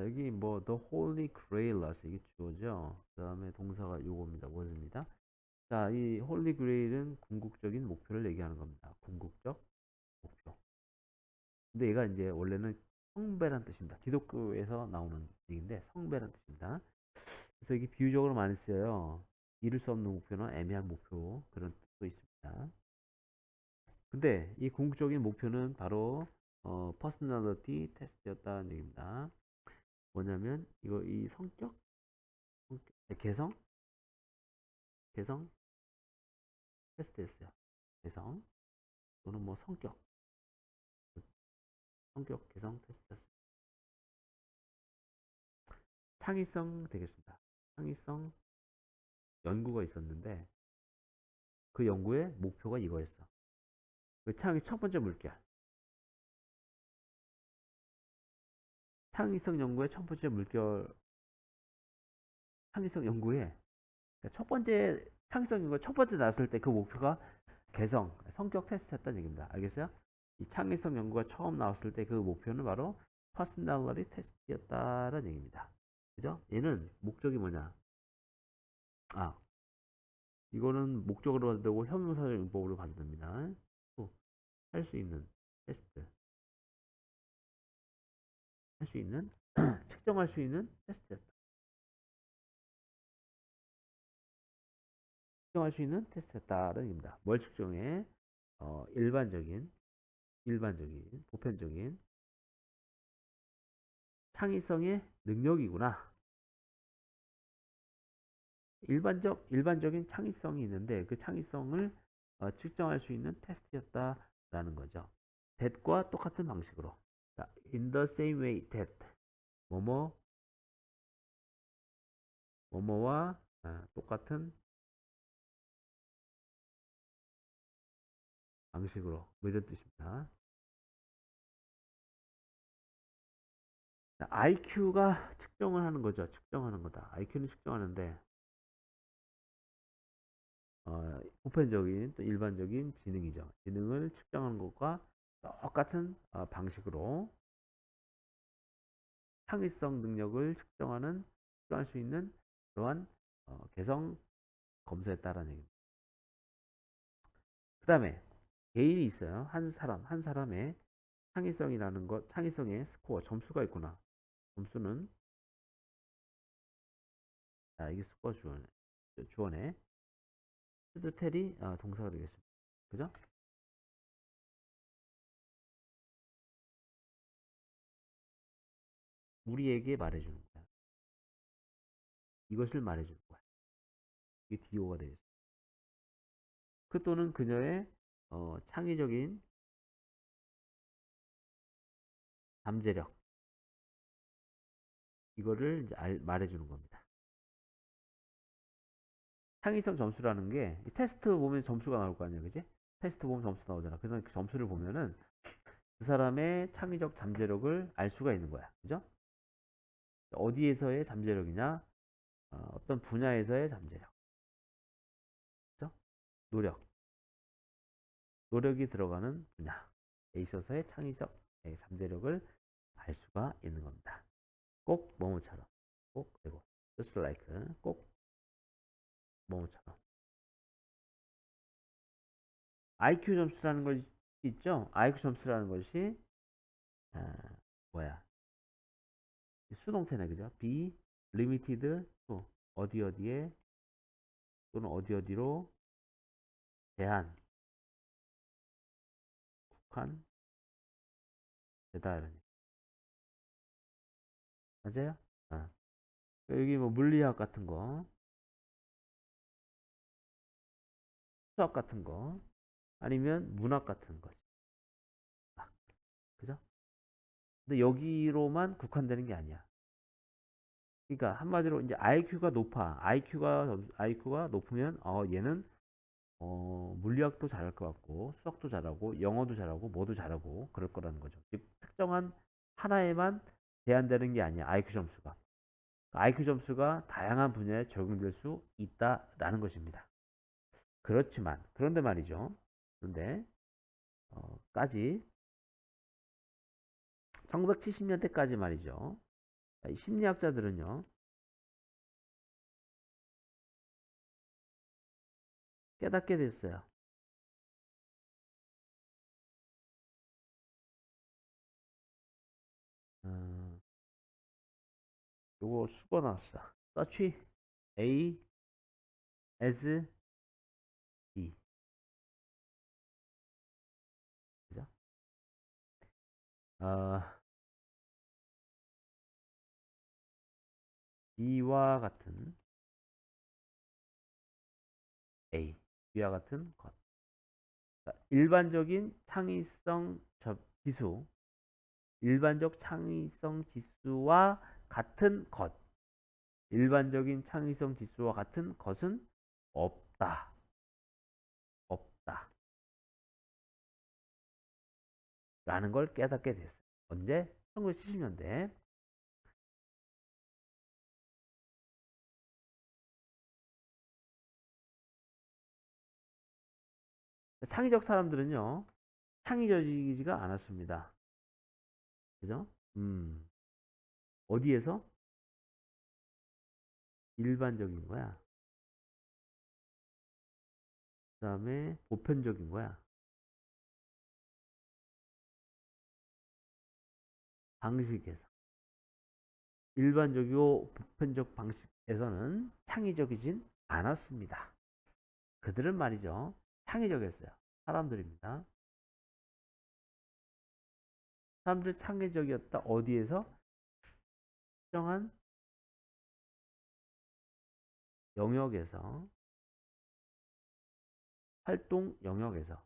자, 여기 뭐 the holy grailers 이게 주어죠. 그 다음에 동사가 요겁니다. was입니다. 자, 이 holy grail은 궁극적인 목표를 얘기하는 겁니다. 궁극적 목표. 근데 얘가 이제 원래는 성배란 뜻입니다. 기독교에서 나오는 얘기인데 성배란 뜻입니다. 그래서 이게 비유적으로 많이 쓰여요. 이룰 수 없는 목표는 애매한 목표 그런 뜻도 있습니다. 근데 이 궁극적인 목표는 바로 어, 퍼스널리티 테스트였다는 얘기입니다. 뭐냐면 이거 이 성격, 성격 네, 개성, 개성 테스트였어요. 개성 또는 뭐 성격, 성격 개성 테스트였어요. 창의성 되겠습니다. 창의성 연구가 있었는데 그 연구의 목표가 이거였어. 그 창의 첫 번째 물결. 창의성 연구의 첫 번째 물결. 창의성 연구의 그러니까 첫 번째 창의성 연구 첫 번째 나왔을 때 그 목표가 개성, 성격 테스트였다는 얘기입니다. 알겠어요? 이 창의성 연구가 처음 나왔을 때 그 목표는 바로 퍼스널리 테스트였다는 얘기입니다. 그죠? 얘는 목적이 뭐냐? 아, 이거는 목적으로 봐도 되고 형용사적 용법으로 봐도 됩니다. 할 수 있는 수 있는, 측정할 수 있는 테스트였다. 측정할 수 있는 테스트였다는 얘기입니다. 뭘 측정해? 어, 일반적인, 일반적인, 보편적인 창의성의 능력이구나. 일반적, 일반적인 창의성이 있는데 그 창의성을 어, 측정할 수 있는 테스트였다라는 거죠. that과 똑같은 방식으로. 자, in the same way that 뭐뭐 뭐뭐와 아, 똑같은 방식으로 뭐 이런 뜻입니다. IQ가 측정을 하는 거죠. 측정하는 거다. IQ는 측정하는데 어, 보편적인 또 일반적인 지능이죠. 지능을 측정하는 것과 똑같은 어, 방식으로 창의성 능력을 측정하는 측정할 수 있는 그러한 어, 개성 검사에 따른 얘기입니다. 그 다음에 개인이 있어요. 한 사람, 한 사람의 창의성이라는 것, 창의성의 스코어, 점수가 있구나. 점수는 자, 이게 스코어 주어네. 주어네. 스드텔이 아, 동사가 되겠습니다. 그죠? 우리에게 말해주는 거야. 이것을 말해주는 거야. 이게 DO가 되겠습니다. 그 또는 그녀의 어, 창의적인 잠재력 이거를 알, 말해주는 겁니다. 창의성 점수라는 게 테스트 보면 점수가 나올 거 아니야, 그지? 테스트 보면 점수 나오잖아. 그래서 그 점수를 보면은 그 사람의 창의적 잠재력을 알 수가 있는 거야, 그죠? 어디에서의 잠재력이냐? 어, 떤 분야에서의 잠재력, 그죠? 노력, 노력이 들어가는 분야에 있어서의 창의적 잠재력을 알 수가 있는 겁니다. 꼭 뭐뭐처럼, 꼭 그리고 just like 꼭 뭐처럼 IQ 점수라는 것이 있죠. IQ 점수라는 것이 아, 뭐야? 수동태네 그죠? be limited to 어디 어디에 또는 어디 어디로 제한 국한 되다 이런 맞아요? 아. 여기 뭐 물리학 같은 거 수학 같은 거 아니면 문학 같은 거 아, 그죠? 근데 여기로만 국한되는 게 아니야. 그러니까 한마디로 이제 IQ가 높아. IQ가 IQ가 높으면 어 얘는 어 물리학도 잘할 것 같고 수학도 잘하고 영어도 잘하고 뭐도 잘하고 그럴 거라는 거죠. 즉 특정한 하나에만 제한되는 게 아니야. IQ 점수가. IQ 점수가 다양한 분야에 적용될 수 있다라는 것입니다. 그렇지만 그런데 말이죠. 그런데 어, 까지 1970년대까지 말이죠. 심리학자들은요. 깨닫게 됐어요. 음, 요거 수거 나왔어. 서치 A as B. 그죠? 아, B와 같은 A, B와 같은 것. 자, 일반적인 창의성 저- 지수, 일반적 창의성 지수와 같은 것. 일반적인 창의성 지수와 같은 것은 없다. 없다. 라는 걸 깨닫게 됐어요. 언제? 1970년대. 창의적 사람들은요, 창의적이지가 않았습니다. 그죠? 음, 어디에서? 일반적인 거야. 그 다음에 보편적인 거야. 방식에서. 일반적이고 보편적 방식에서는 창의적이진 않았습니다. 그들은 말이죠. 창의적이었어요. 사람들입니다. 사람들 창의적이었다. 어디에서? 특정한 영역에서 활동 영역에서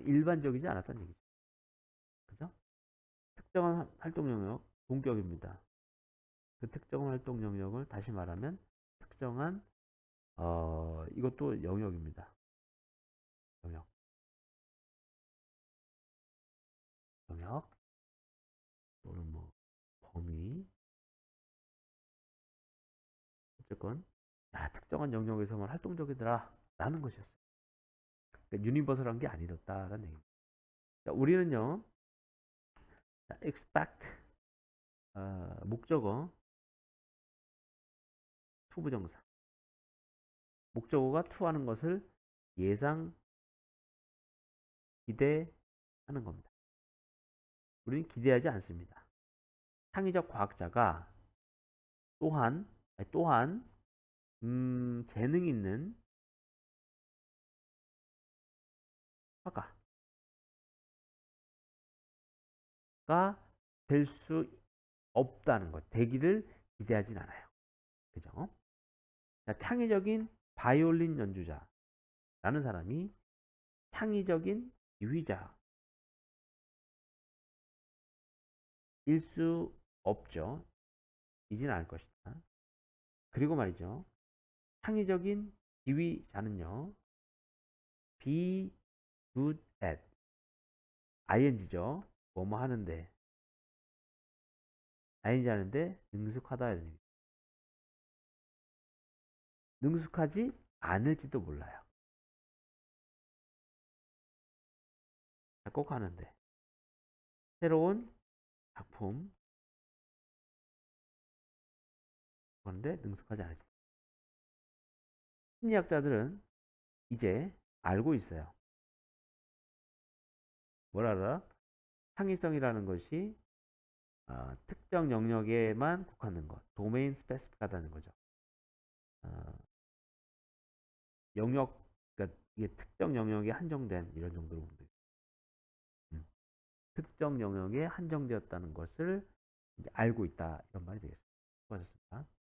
일반적이지 않았다는 얘기죠. 그죠? 특정한 화- 활동 영역 동격입니다. 그 특정한 활동 영역을 다시 말하면 특정한 어 이것도 영역입니다. 영역. 영역 또는 뭐 범위 어쨌건 야, 특정한 영역에서만 활동적이더라 라는 것이었어요. 그러니까 유니버설한 게 아니었다라는 얘기입니다. 자, 우리는요 자, expect 어, 목적어 투부정사 목적어가 투하는 것을 예상 기대하는 겁니다. 우리는 기대하지 않습니다. 창의적 과학자가 또한 아니, 또한 음, 재능 있는 화가가 될 수 없다는 것, 되기를 기대하진 않아요. 그죠? 자, 창의적인 바이올린 연주자라는 사람이 창의적인 유희자 일 수 없죠. 이진 않을 것이다. 그리고 말이죠. 창의적인 지휘자는요. be good at ing죠. 뭐뭐 하는데 ing 하는데 능숙하다 이런 얘기. 능숙하지 않을지도 몰라요. 꼭 하는데 새로운 작품 그런데 능숙하지 않을지. 심리학자들은 이제 알고 있어요. 뭘 알아? 창의성이라는 것이 어, 특정 영역에만 국한된 것, 도메인 스페시픽하다는 거죠. 어, 영역, 그러니까 이게 특정 영역에 한정된 이런 정도로 보면 돼요. 음. 특정 영역에 한정되었다는 것을 알고 있다 이런 말이 되겠습니다. 수고하셨습니다.